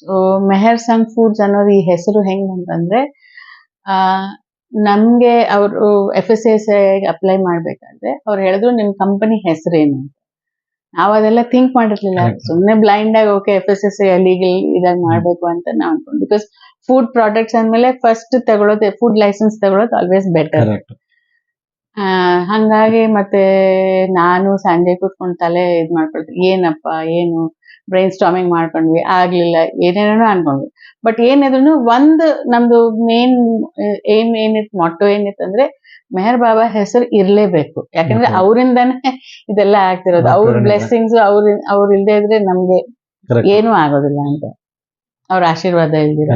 So Meher ಸಂಗ್ foods ಅನ್ನೋದು ಈ ಹೆಸರು ಹೆಂಗ್ ಅಂತಂದ್ರೆ ಆ ನಮ್ಗೆ ಅವರು ಎಫ್ ಎಸ್ ಎಸ್ ಅಪ್ಲೈ ಮಾಡ್ಬೇಕಾದ್ರೆ ಅವ್ರು ಹೇಳಿದ್ರು ನಿಮ್ ಕಂಪನಿ ಹೆಸರೇನು ನಾವು ಅದೆಲ್ಲ ಥಿಂಕ್ ಮಾಡಿರ್ಲಿಲ್ಲ. ಸುಮ್ಮನೆ ಸುಮ್ನೆ ಬ್ಲೈಂಡ್ ಆಗಿ okay F S S legal ಇದಾಗಿ ಮಾಡ್ಬೇಕು ಅಂತ ನಾವ್ ಅನ್ಕೊಂಡು. ಬಿಕಾಸ್ ಫುಡ್ ಪ್ರಾಡಕ್ಟ್ಸ್ ಅಂದ್ಮೇಲೆ ಫಸ್ಟ್ ತಗೊಳ್ಳೋದು ಫುಡ್ ಲೈಸೆನ್ಸ್ ತಗೊಳ್ಳೋದು ಆಲ್ವೇಸ್ ಬೆಟರ್ ಹಂಗಾಗಿ ಮತ್ತೆ ನಾನು ಸಂಜೆ ಕೂತ್ಕೊಂಡು ತಲೆ ಇದ್ ಮಾಡ್ಕೊಳ್ತೀನಿ. ಏನಪ್ಪ ಏನು ಬ್ರೈನ್ ಸ್ಟಾಮಿಂಗ್ ಮಾಡ್ಕೊಂಡ್ವಿ. ಆಗ್ಲಿಲ್ಲ ಏನೇನೋ ಅನ್ಕೊಂಡ್ವಿ. ಬಟ್ ಏನಿದ್ರು ಒಂದು ನಮ್ದು ಮೇನ್ ಏನ್ ಏನಿತ್ತು ಮೊಟ್ಟೋ ಏನಿತ್ತು ಅಂದ್ರೆ ಮೆಹರ್ ಬಾಬಾ ಹೆಸರು ಇರ್ಲೇಬೇಕು. ಯಾಕಂದ್ರೆ. ಅವರಿಂದಾನೇ ಇದೆಲ್ಲ ಆಗ್ತಿರೋದು. ಅವ್ರ. ಬ್ಲೆಸ್ಸಿಂಗ್ಸ್ ಅವ್ರ ಅವ್ರ ಇಲ್ದೇ ಇದ್ರೆ ನಮ್ಗೆ ಏನು ಆಗೋದಿಲ್ಲ ಅಂತ. ಅವ್ರ ಆಶೀರ್ವಾದ ಇಲ್ದಿರ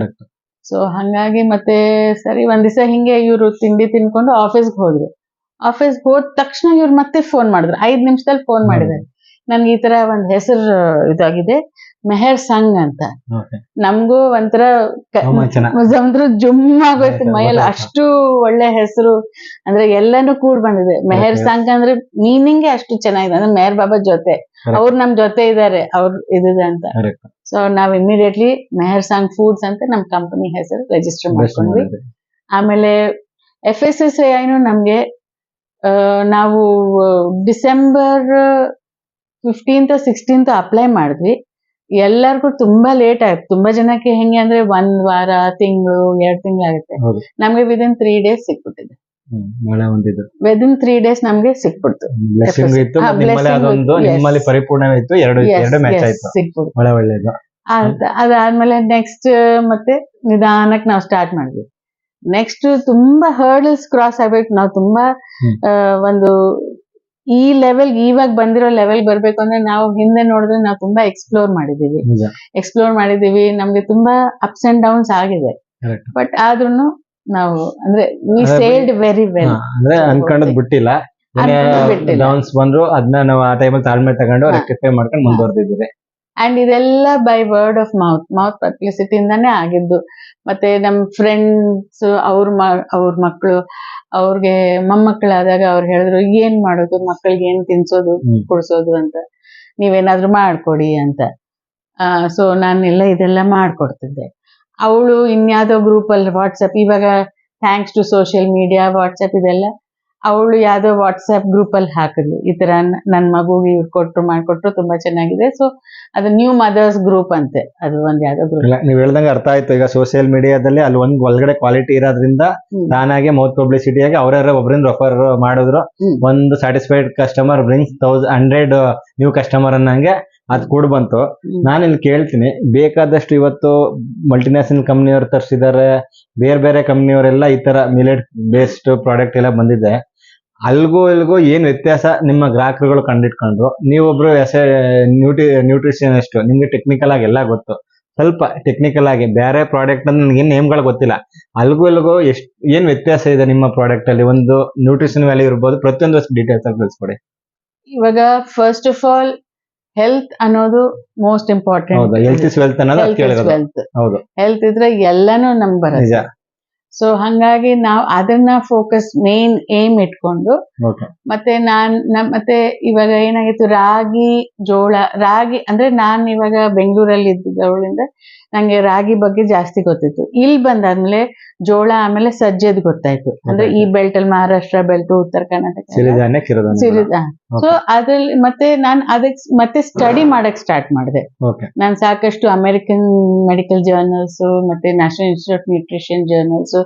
ಸೊ ಹಂಗಾಗಿ ಮತ್ತೆ ಸರಿ ಒಂದ್ ದಿವಸ ಹಿಂಗೆ ಇವ್ರು ತಿಂಡಿ ತಿನ್ಕೊಂಡು ಆಫೀಸ್ಗೆ ಹೋದ್ರು. ಆಫೀಸ್ಗೆ ಹೋದ ತಕ್ಷಣ ಇವ್ರು ಮತ್ತೆ ಫೋನ್ ಮಾಡಿದ್ರು. ಐದ್ ನಿಮಿಷದಲ್ಲಿ ಫೋನ್ ಮಾಡಿದ್ದಾರೆ. ನನ್ಗೆ ಈ ತರ ಒಂದ್ ಹೆಸರು ಇದಾಗಿದೆ ಮೆಹರ್ ಸಂಗ್ ಅಂತ. ನಮಗೂ ಒಂಥರ ಅಂದ್ರೆ ಜುಮ್ ಆಗೋಯ್ತು ಮೈಯಲ್ಲಿ. ಅಷ್ಟು ಒಳ್ಳೆ ಹೆಸರು ಅಂದ್ರೆ ಎಲ್ಲಾನು ಕೂಡ್ ಬಂದಿದೆ. ಮೆಹರ್ ಸಾಂಗ್ ಅಂದ್ರೆ ಮೀನಿಂಗ್ ಅಷ್ಟು ಚೆನ್ನಾಗಿದೆ. ಅಂದ್ರೆ ಮೆಹರ್ ಬಾಬಾ ಜೊತೆ. ಅವ್ರು ನಮ್ ಜೊತೆ ಇದಾರೆ ಅವ್ರು ಇದಿದೆ ಅಂತ. ಸೊ ನಾವ್ ಇಮಿಡಿಯೇಟ್ಲಿ ಮೆಹರ್ ಸಂಗ್ ಫುಡ್ಸ್ ಅಂತ ನಮ್ ಕಂಪನಿ ಹೆಸರು ರಿಜಿಸ್ಟರ್ ಮಾಡ್ಕೊಂಡ್ವಿ. ಆಮೇಲೆ ಎಫ್ ಎಸ್ ಎಸ್ ಐನು ನಮ್ಗೆ ನಾವು ಡಿಸೆಂಬರ್ ಫಿಫ್ಟೀನ್ತ್ ಸಿಕ್ಸ್ಟೀನ್ತ್ ಅಪ್ಲೈ ಮಾಡಿದ್ವಿ. ಎಲ್ಲರಿಗೂ ತುಂಬಾ ಲೇಟ್ ಆಯ್ತು. ತುಂಬಾ ಜನಕ್ಕೆ ಹೆಂಗೆ ಅಂದ್ರೆ ಒಂದ್ ವಾರ ತಿಂಗಳು ಎರಡ್ ತಿಂಗಳು ಆಗುತ್ತೆ. ನಮ್ಗೆ ವಿದಿನ್ ತ್ರೀ ಡೇಸ್ ಸಿಕ್ಬಿಟ್ಟಿದೆ. ವಿದಿನ್ ತ್ರೀ ಡೇಸ್ ನಮ್ಗೆ ಸಿಕ್ಬಿಡ್ತು. ಅದಾದ್ಮೇಲೆ ನೆಕ್ಸ್ಟ್ ಮತ್ತೆ ನಿಧಾನಕ್ಕೆ ನಾವು ಸ್ಟಾರ್ಟ್ ಮಾಡಿದ್ವಿ. ನೆಕ್ಸ್ಟ್ ತುಂಬಾ ಹರ್ಡಲ್ಸ್ ಕ್ರಾಸ್ ಆಗ್ಬೇಕು. ನಾವು ತುಂಬಾ ಒಂದು ಈ ಲೆವೆಲ್ ಇವಾಗ ಬಂದಿರೋ ಲೆವೆಲ್ ಬರ್ಬೇಕು ಅಂದ್ರೆ ನಾವು ಹಿಂದೆ ನೋಡಿದ್ರೆ ನಾವು ತುಂಬಾ ಎಕ್ಸ್ಪ್ಲೋರ್ ಮಾಡಿದೀವಿ ಎಕ್ಸ್ಪ್ಲೋರ್ ಮಾಡಿದೀವಿ ನಮ್ಗೆ ತುಂಬಾ ಅಪ್ಸ್ ಅಂಡ್ ಡೌನ್ಸ್ ಆಗಿದೆ. ಬಟ್ ಆದ್ರೂನು ನಾವು ಅಂದ್ರೆ ವಿ ಸೇಲ್ಡ್ ವೆರಿ ವೆಲ್ ಅಂದ್ರೆ ಅನ್ಕೊಂಡದ್ ಬಿಟ್ಟಿಲ್ಲ. ಡೌನ್ಸ್ ಬಂದ್ರು ಅದನ್ನ ನಾವು ಆ ಟೈಮಲ್ಲಿ ತಾಳ್ಮೆ ತಗೊಂಡು. ರೆಕ್ಟಿಫೈ ಮಾಡ್ಕೊಂಡು ಮುಂದುವರೆದಿದ್ದೀವಿ. ಅಂಡ್ ಇದೆಲ್ಲ by word of mouth mouth publicity ಇಂದಾನೇ ಆಗಿದ್ದು. ಮತ್ತೆ ನಮ್ ಫ್ರೆಂಡ್ಸ್ ಅವ್ರ ಮ ಅವ್ರ ಮಕ್ಕಳು ಅವ್ರಿಗೆ ಮೊಮ್ಮಕ್ಕಳಾದಾಗ ಅವ್ರು ಹೇಳಿದ್ರು ಏನ್ ಮಾಡೋದು? ಮಕ್ಕಳಿಗೆ ಏನ್ ತಿನ್ಸೋದು? ಕೊಡ್ಸೋದು? ಅಂತ. ನೀವೇನಾದ್ರೂ ಮಾಡ್ಕೊಡಿ ಅಂತ. ಸೊ ನಾನೆಲ್ಲ ಇದೆಲ್ಲ ಮಾಡ್ಕೊಡ್ತಿದ್ದೆ. ಅವಳು ಇನ್ಯಾವುದೋ ಗ್ರೂಪ್ ಅಲ್ಲಿ ವಾಟ್ಸಪ್ ಇವಾಗ thanks to social media WhatsApp ಇದೆಲ್ಲ ಅವಳು ಯಾವ್ದೋ ವಾಟ್ಸ್ಆ್ಯಪ್ ಗ್ರೂಪ್ ಅಲ್ಲಿ ಹಾಕಿದ್ಲು. ಈ ತರ ನನ್ ಮಗುಗೆ ಇವ್ರು ಕೊಟ್ಟರು ಮಾಡಿಕೊಟ್ರು ತುಂಬಾ ಚೆನ್ನಾಗಿದೆ. ಸೊ ಅದು ನ್ಯೂ ಮದರ್ಸ್ ಗ್ರೂಪ್ ಅಂತೆ. ಅದು ಒಂದ್ ಯಾವ್ದೋ ಗ್ರೂಪ್ ಇಲ್ಲ ನೀವ್ ಹೇಳ್ದಂಗೆ ಅರ್ಥ ಆಯ್ತು. ಈಗ ಸೋಷಿಯಲ್ ಮೀಡಿಯಾದಲ್ಲಿ ಅಲ್ಲಿ ಒಂದ್ ಒಳಗಡೆ ಕ್ವಾಲಿಟಿ ಇರೋದ್ರಿಂದ ತಾನಾಗೆ ಮೌತ್ ಪಬ್ಲಿಸಿಟಿಯಾಗಿ ಅವರ ಒಬ್ರಿಂದ ರೆಫರ್ ಮಾಡಿದ್ರು. ಒಂದು satisfied customer brings thousand hundred new customer ಅನ್ನಂಗೆ ಅದ್ ಕೂಡ ಬಂತು. ನಾನು ಇಲ್ಲಿ ಕೇಳ್ತೀನಿ ಬೇಕಾದಷ್ಟು ಇವತ್ತು ಮಲ್ಟಿನ್ಯಾಷನಲ್ ಕಂಪ್ನಿಯವ್ರು ತರಿಸಿದ್ದಾರೆ ಬೇರೆ ಬೇರೆ ಕಂಪ್ನಿಯವರೆಲ್ಲ ಈ ತರ ಮಿಲೆಟ್ ಬೇಸ್ಡ್ ಪ್ರಾಡಕ್ಟ್ ಎಲ್ಲ ಬಂದಿದೆ. ಅಲ್ಗೂ ಇಲ್ಗೂ ಏನ್ ವ್ಯತ್ಯಾಸ ನಿಮ್ಮ ಗ್ರಾಹಕರುಗಳು ಕಂಡಿಟ್ಕೊಂಡ್ರು ನೀವೊಬ್ರು ಎಸ್ ನ್ಯೂಟ್ರಿ ನ್ಯೂಟ್ರಿಷನಿಸ್ಟ್ ನಿಮ್ಗೆ ಟೆಕ್ನಿಕಲ್ ಆಗಿ ಎಲ್ಲ ಗೊತ್ತು. ಸ್ವಲ್ಪ ಟೆಕ್ನಿಕಲ್ ಆಗಿ ಬೇರೆ ಪ್ರಾಡಕ್ಟ್ ಅಂದ್ರೆ ನನಗೆ ನೇಮ್ಗಳು ಗೊತ್ತಿಲ್ಲ. ಅಲ್ಗೂ ಇಲ್ಗೂ ಎಷ್ಟು ಏನ್ ವ್ಯತ್ಯಾಸ ಇದೆ ನಿಮ್ಮ ಪ್ರಾಡಕ್ಟ್ ಅಲ್ಲಿ? ಒಂದು ನ್ಯೂಟ್ರಿಷನ್ ವ್ಯಾಲ್ಯೂ ಇರ್ಬೋದು ಪ್ರತಿಯೊಂದು ಡೀಟೇಲ್ಸ್ ಆಗಿ ತಿಳಿಸ್ಕೊಡಿ. ಇವಾಗ ಫಸ್ಟ್ ಆಫ್ ಆಲ್ ಹೆಲ್ತ್ ಅನ್ನೋದು ಮೋಸ್ಟ್ ಹೌದು? ಇಂಪಾರ್ಟೆಂಟ್ ಹೆಲ್ತ್ ಇಸ್ ವೆಲ್ತ್ ಅನ್ನೋದು ಹೌದು. ಹೆಲ್ತ್ ಇದ್ರೆ ಎಲ್ಲಾನು ನಮ್ಗೆ ನಿಜ. ಬರುತ್ತೆ ಸೊ ಹಂಗಾಗಿ ನಾವು ಅದನ್ನ ಫೋಕಸ್ ಮೇನ್ ಏಮ್ ಇಟ್ಕೊಂಡು ಮತ್ತೆ ನಾನ್ ಮತ್ತೆ ಇವಾಗ ಏನಾಗಿತ್ತು ರಾಗಿ ಜೋಳ ರಾಗಿ ಅಂದ್ರೆ ನಾನ್ ಇವಾಗ ಬೆಂಗಳೂರಲ್ಲಿ ಇದ್ದಿದ್ದವಳಿಂದ ನಂಗೆ ರಾಗಿ ಬಗ್ಗೆ ಜಾಸ್ತಿ ಗೊತ್ತಿತ್ತು. ಇಲ್ಲಿ ಬಂದಾದ್ಮೇಲೆ ಜೋಳ ಆಮೇಲೆ ಸಜ್ಜೆದ್ ಗೊತ್ತಾಯ್ತು. ಅಂದ್ರೆ ಈ ಬೆಲ್ಟ್ ಅಲ್ಲಿ ಮಹಾರಾಷ್ಟ್ರ ಬೆಲ್ಟ್ ಉತ್ತರ ಕರ್ನಾಟಕ ಸೊ ಅದ್ರಲ್ಲಿ ಮತ್ತೆ ನಾನು ಅದಕ್ ಮತ್ತೆ ಸ್ಟಡಿ ಮಾಡಕ್ ಸ್ಟಾರ್ಟ್ ಮಾಡಿದೆ. ನಾನು ಸಾಕಷ್ಟು ಅಮೆರಿಕನ್ ಮೆಡಿಕಲ್ ಜರ್ನಲ್ಸ್ ಮತ್ತೆ ನ್ಯಾಷನಲ್ ಇನ್ಸ್ಟಿಟ್ಯೂಟ್ ನ್ಯೂಟ್ರಿಷನ್ ಜರ್ನಲ್ಸ್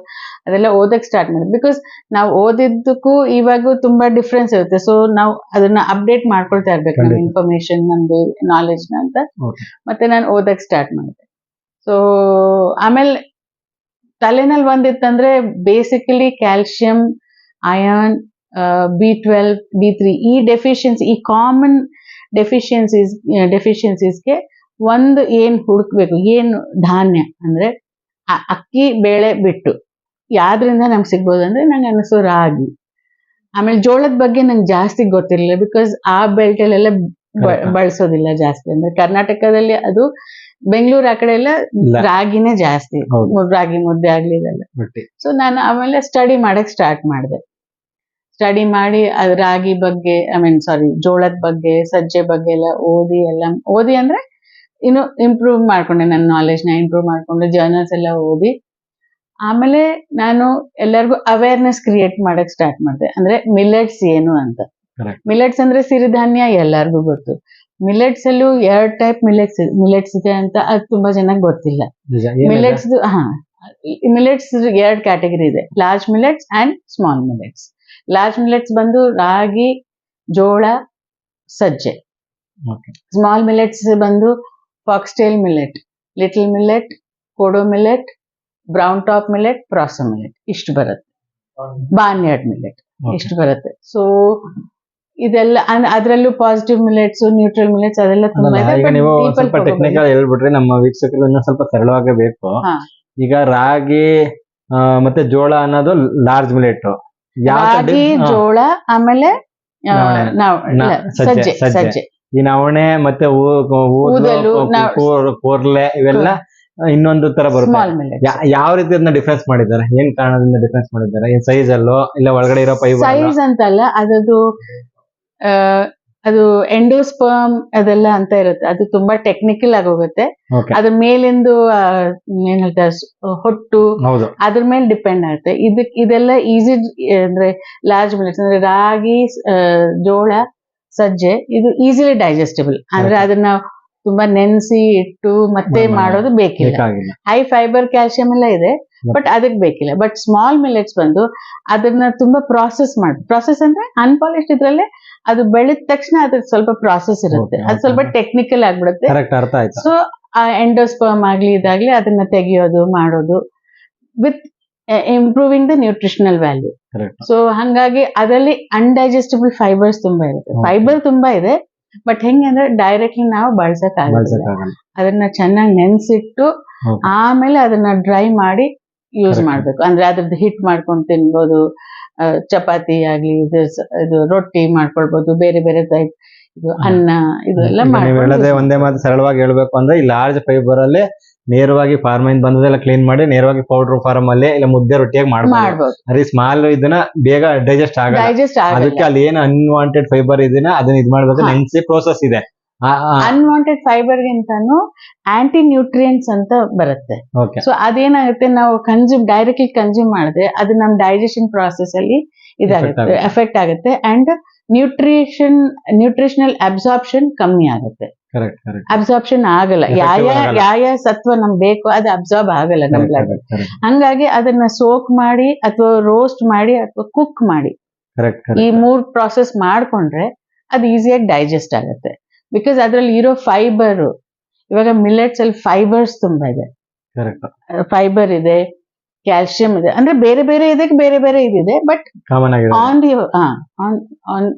ಅದೆಲ್ಲ ಓದಕ್ ಸ್ಟಾರ್ಟ್ ಮಾಡಿದೆ. ಬಿಕಾಸ್ ನಾವು ಓದಿದ್ದಕ್ಕೂ ಇವಾಗೂ ತುಂಬಾ ಡಿಫ್ರೆನ್ಸ್ ಇರುತ್ತೆ. ಸೊ ನಾವು ಅದನ್ನ ಅಪ್ಡೇಟ್ ಮಾಡ್ಕೊಳ್ತಾ ಇರ್ಬೇಕು. ನಮ್ಮ. ಇನ್ಫಾರ್ಮೇಶನ್ ನಮ್ದು ನಾಲೆಜ್ನ ಅಂತ. ಮತ್ತೆ ನಾನು ಓದಕ್ ಸ್ಟಾರ್ಟ್ ಮಾಡಿದೆ. ಸೊ ಆಮೇಲೆ ತಲೆನಲ್ಲಿ ಬಂದಿತ್ತಂದ್ರೆ basically calcium iron B twelve B three ಈ ಡೆಫಿಷಿಯನ್ಸಿ ಈ ಕಾಮನ್ ಡೆಫಿಷಿಯನ್ಸೀಸ್ ಡೆಫಿಷಿಯನ್ಸೀಸ್ಗೆ ಒಂದು ಏನ್ ಹುಡುಕ್ಬೇಕು, ಏನು ಧಾನ್ಯ ಅಂದ್ರೆ ಅಕ್ಕಿ, ಬೇಳೆ ಬಿಟ್ಟು ಯಾವ್ದ್ರಿಂದ ನಮ್ಗೆ ಸಿಗ್ಬೋದು ಅಂದ್ರೆ ನಂಗೆ ಅನಿಸೋ ರಾಗಿ ಆಮೇಲೆ ಜೋಳದ ಬಗ್ಗೆ ನಂಗೆ ಜಾಸ್ತಿ ಗೊತ್ತಿರಲಿಲ್ಲ ಬಿಕಾಸ್ ಆ ಬೆಲ್ಟಲ್ಲೆಲ್ಲ. ಬಳಸೋದಿಲ್ಲ ಜಾಸ್ತಿ ಅಂದ್ರೆ ಕರ್ನಾಟಕದಲ್ಲಿ ಅದು ಬೆಂಗಳೂರು ಆ ಕಡೆ ಎಲ್ಲ ರಾಗಿನೇ ಜಾಸ್ತಿ. ರಾಗಿ ಮುದ್ದೆ ಆಗ್ಲಿ ಇದೆಲ್ಲ. ಸೊ ನಾನು ಆಮೇಲೆ ಸ್ಟಡಿ ಮಾಡಕ್ ಸ್ಟಾರ್ಟ್ ಮಾಡಿದೆ. ಸ್ಟಡಿ ಮಾಡಿ ಅದು ರಾಗಿ ಬಗ್ಗೆ ಐ ಮೀನ್ ಸಾರಿ ಜೋಳದ ಬಗ್ಗೆ ಸಜ್ಜೆ ಬಗ್ಗೆ ಎಲ್ಲ ಓದಿ ಎಲ್ಲ ಓದಿ ಅಂದ್ರೆ ಇನ್ನು ಇಂಪ್ರೂವ್ ಮಾಡ್ಕೊಂಡೆ ನನ್ನ ನಾಲೆಜ್ನ ಇಂಪ್ರೂವ್ ಮಾಡ್ಕೊಂಡು ಜರ್ನಲ್ಸ್ ಎಲ್ಲ ಓದಿ. ಆಮೇಲೆ ನಾನು ಎಲ್ಲರಿಗೂ ಅವೇರ್ನೆಸ್ ಕ್ರಿಯೇಟ್ ಮಾಡಕ್ ಸ್ಟಾರ್ಟ್ ಮಾಡಿದೆ. ಅಂದ್ರೆ ಮಿಲೆಟ್ಸ್ ಏನು ಅಂತ. ಮಿಲೆಟ್ಸ್ ಅಂದ್ರೆ ಸಿರಿಧಾನ್ಯ ಎಲ್ಲರಿಗೂ ಗೊತ್ತು. ಮಿಲೆಟ್ಸ್ ಅಲ್ಲೂ ಎರಡ್ ಟೈಪ್ ಮಿಲೆಟ್ಸ್ ಮಿಲೆಟ್ಸ್ ಇದೆ ಅಂತ ಅದು ತುಂಬಾ ಜನಕ್ಕೆ ಗೊತ್ತಿಲ್ಲ? ಮಿಲೆಟ್ಸ್ ಹಾ. ಮಿಲೆಟ್ಸ್ ಎರಡ್ ಕ್ಯಾಟಗರಿ ಇದೆ. Large millets and small millets large millets ಬಂದು ರಾಗಿ ಜೋಳ ಸಜ್ಜೆ. ಸ್ಮಾಲ್ ಮಿಲೆಟ್ಸ್ ಬಂದು foxtail millet little millet kodo millet brown top millet proso millet ಇಷ್ಟು ಬರುತ್ತೆ. Barnyard millet. ಇಷ್ಟು ಬರುತ್ತೆ. ಸೊ ಇದೆಲ್ಲ ಅದ್ರಲ್ಲೂ ಪಾಸಿಟಿವ್ ಮಿಲೆಟ್ಸ್ ನ್ಯೂಟ್ರಲ್ ಮಿಲೆಟ್ಸ್ ಅದೆಲ್ಲ ತುಂಬಾ ಈಗ ನೀವು ಸ್ವಲ್ಪ ಟೆಕ್ನಿಕಲ್ ಹೇಳ್ಬಿಟ್ರಿ ನಮ್ಮ ವೀಕ್ಷಕರು ಇನ್ನೂ ಸ್ವಲ್ಪ ಸರಳವಾಗಿ ಬೇಕು ಈಗ ರಾಗಿ ಮತ್ತೆ ಜೋಳ ಅನ್ನೋದು ಲಾರ್ಜ್ ಮಿಲೆಟ್ ರಾಗಿ ಜೋಳ ಆಮೇಲೆ ಸಜ್ಜೆ, ಸಜ್ಜೆ ಈ ನವಣೆ ಮತ್ತೆ ಕೋರ್ಲೆ ಇವೆಲ್ಲ ಇನ್ನೊಂದು ತರ ಬರುತ್ತೆ. ಯಾವ ರೀತಿ ಅದನ್ನ ಡಿಫ್ರೆನ್ಸ್ ಮಾಡಿದ್ದಾರೆ? ಏನ್ ಕಾರಣದಿಂದ ಡಿಫ್ರೆನ್ಸ್ ಮಾಡಿದ್ದಾರೆ? ಏನ್ ಸೈಜ್ ಅಲ್ಲೋ ಇಲ್ಲ ಒಳಗಡೆ ಇರೋ ಪೈಪ್ ಸೈಜ್ ಅಂತಲ್ಲ ಅದದು ಅದು ಎಂಡೋಸ್ಪರ್ಮ್ ಅದೆಲ್ಲ ಅಂತ ಇರುತ್ತೆ. ಅದು ತುಂಬಾ ಟೆಕ್ನಿಕಲ್ ಆಗಿ ಹೋಗುತ್ತೆ. ಅದ್ರ ಮೇಲಿಂದು ಏನ್ ಹೇಳ್ತಾರೆ ಹೊಟ್ಟು ಅದ್ರ ಮೇಲೆ ಡಿಪೆಂಡ್ ಆಗುತ್ತೆ. ಇದಕ್ ಇದೆಲ್ಲ ಈಸಿ ಅಂದ್ರೆ ಲಾರ್ಜ್ ಮಿಲೆಟ್ಸ್ ಅಂದ್ರೆ ರಾಗಿ ಜೋಳ ಸಜ್ಜೆ ಇದು ಈಸಿಲಿ ಡೈಜೆಸ್ಟಬಲ್ ಅಂದ್ರೆ ಅದನ್ನ ತುಂಬಾ ನೆನ್ಸಿ ಇಟ್ಟು ಮತ್ತೆ ಮಾಡೋದು ಬೇಕಿಲ್ಲ. ಹೈ ಫೈಬರ್ ಕ್ಯಾಲ್ಸಿಯಂ ಎಲ್ಲ ಇದೆ ಬಟ್ ಅದಕ್ಕೆ ಬೇಕಿಲ್ಲ. ಬಟ್ ಸ್ಮಾಲ್ ಮಿಲೆಟ್ಸ್ ಬಂದು ಅದನ್ನ ತುಂಬಾ ಪ್ರಾಸೆಸ್ ಮಾಡಿ ಪ್ರಾಸೆಸ್ ಅಂದ್ರೆ ಅನ್ಪಾಲಿಶ್ಡ್ ಇದ್ರಲ್ಲೇ ಅದು ಬೆಳೆದ ತಕ್ಷಣ ಅದ್ರ ಸ್ವಲ್ಪ ಪ್ರಾಸೆಸ್ ಇರುತ್ತೆ. ಅದು ಸ್ವಲ್ಪ ಟೆಕ್ನಿಕಲ್ ಆಗ್ಬಿಡುತ್ತೆ. ಸೊ ಆ ಎಂಡೋಸ್ಪರ್ಮ್ ಆಗ್ಲಿ ಇದಾಗ್ಲಿ ಅದನ್ನ ತೆಗಿಯೋದು ಮಾಡೋದು with improving the nutritional value so ಹಂಗಾಗಿ ಅದರಲ್ಲಿ ಅನ್ಡೈಜೆಸ್ಟಬಲ್ ಫೈಬರ್ಸ್ ತುಂಬಾ ಇರುತ್ತೆ. ಫೈಬರ್ ತುಂಬಾ ಇದೆ ಬಟ್ ಹೆಂಗೆ ಅಂದ್ರೆ ಡೈರೆಕ್ಟ್ಲಿ ನಾವು ಬಳಸಕ್ ಅದನ್ನ ಚೆನ್ನಾಗಿ ನೆನ್ಸಿಟ್ಟು ಆಮೇಲೆ ಅದನ್ನ ಡ್ರೈ ಮಾಡಿ ಯೂಸ್. ಮಾಡ್ಬೇಕು ಅಂದ್ರೆ ಅದ್ರದ್ದು ಹಿಟ್ ಮಾಡ್ಕೊಂಡು ತಿನ್ಬೋದು ಚಪಾತಿ ಆಗ್ಲಿ ಇದು ಇದು ರೊಟ್ಟಿ ಮಾಡ್ಕೊಳ್ಬಹುದು ಬೇರೆ ಬೇರೆ ಟೈಪ್ ಇದು. ಅನ್ನ ಇದು ಎಲ್ಲ ಒಂದೇ ಮಾತು ಸರಳವಾಗಿ ಹೇಳ್ಬೇಕು ಅಂದ್ರೆ ಈ ಲಾರ್ಜ್ ಫೈಬರ್ ಅಲ್ಲಿ ನೇರವಾಗಿ ಫಾರ್ಮ್ ಇಂದ ಬಂದದೆಲ್ಲ ಕ್ಲೀನ್ ಮಾಡಿ ನೇರವಾಗಿ ಪೌಡರ್ ಫಾರ್ಮ್ ಅಲ್ಲಿ ಇಲ್ಲ ಮುದ್ದೆ ರೊಟ್ಟಿಯಾಗಿ ಮಾಡಬಹುದು ಅದೇ ಸ್ಮಾಲ್ ಇದನ್ನ ಬೇಗ ಡೈಜೆಸ್ಟ್ ಆಗಲ್ಲ. ಅದಕ್ಕೆ ಅಲ್ಲಿ ಏನು ಅನ್ವಾಂಟೆಡ್ ಫೈಬರ್ ಇದನ್ನ ಅದನ್ನ ಇದ್ ಮಾಡ್ಬೇಕು. ನೆನ್ಸಿ ಪ್ರೋಸೆಸ್ ಇದೆ. ಅನ್ವಾಂಟೆಡ್ ಫೈಬರ್ ಗಿಂತನು ಆಂಟಿ ನ್ಯೂಟ್ರಿಯೆಂಟ್ಸ್ ಅಂತ ಬರುತ್ತೆ. ಸೊ ಅದೇನಾಗುತ್ತೆ ನಾವು ಕನ್ಸ್ಯೂಮ್ ಡೈರೆಕ್ಟ್ಲಿ ಕನ್ಸ್ಯೂಮ್ ಮಾಡಿದ್ರೆ ಅದು ನಮ್ಮ ಡೈಜೆಷನ್ ಪ್ರಾಸೆಸ್ ಅಲ್ಲಿ ಇದಾಗುತ್ತೆ. ಎಫೆಕ್ಟ್ ಆಗುತ್ತೆ. ಅಂಡ್ ನ್ಯೂಟ್ರಿಷನ್ ನ್ಯೂಟ್ರಿಷನಲ್ ಅಬ್ಸಾರ್ಪ್ಷನ್ ಕಮ್ಮಿ ಆಗುತ್ತೆ. ಅಬ್ಸಾರ್ಪ್ಷನ್ ಆಗಲ್ಲ. ಯಾವ. ಯಾವ ಸತ್ವ ನಮ್ಗೆ ಬೇಕು ಅದು ಅಬ್ಸಾರ್ಬ್ ಆಗಲ್ಲ ನಮ್ ಹಂಗಾಗಿ ಅದನ್ನ ಸೋಕ್ ಮಾಡಿ ಅಥವಾ ರೋಸ್ಟ್ ಮಾಡಿ ಅಥವಾ ಕುಕ್ ಮಾಡಿ. ಈ ಮೂರ್ ಪ್ರಾಸೆಸ್ ಮಾಡ್ಕೊಂಡ್ರೆ ಅದು ಈಸಿಯಾಗಿ ಡೈಜೆಸ್ಟ್ ಆಗುತ್ತೆ. ಬಿಕಾಸ್ ಅದ್ರಲ್ಲಿ ಇರೋ ಫೈಬರ್ ಇವಾಗ ಮಿಲೆಟ್ಸ್ ಅಲ್ಲಿ ಫೈಬರ್ಸ್ ತುಂಬಾ ಇದೆ. ಫೈಬರ್ ಇದೆ ಕ್ಯಾಲ್ಸಿಯಂ ಇದೆ. ಅಂದ್ರೆ ಬೇರೆ ಬೇರೆ ಇದಕ್ಕೆ ಬೇರೆ ಬೇರೆ ಇದಿದೆ but on the on on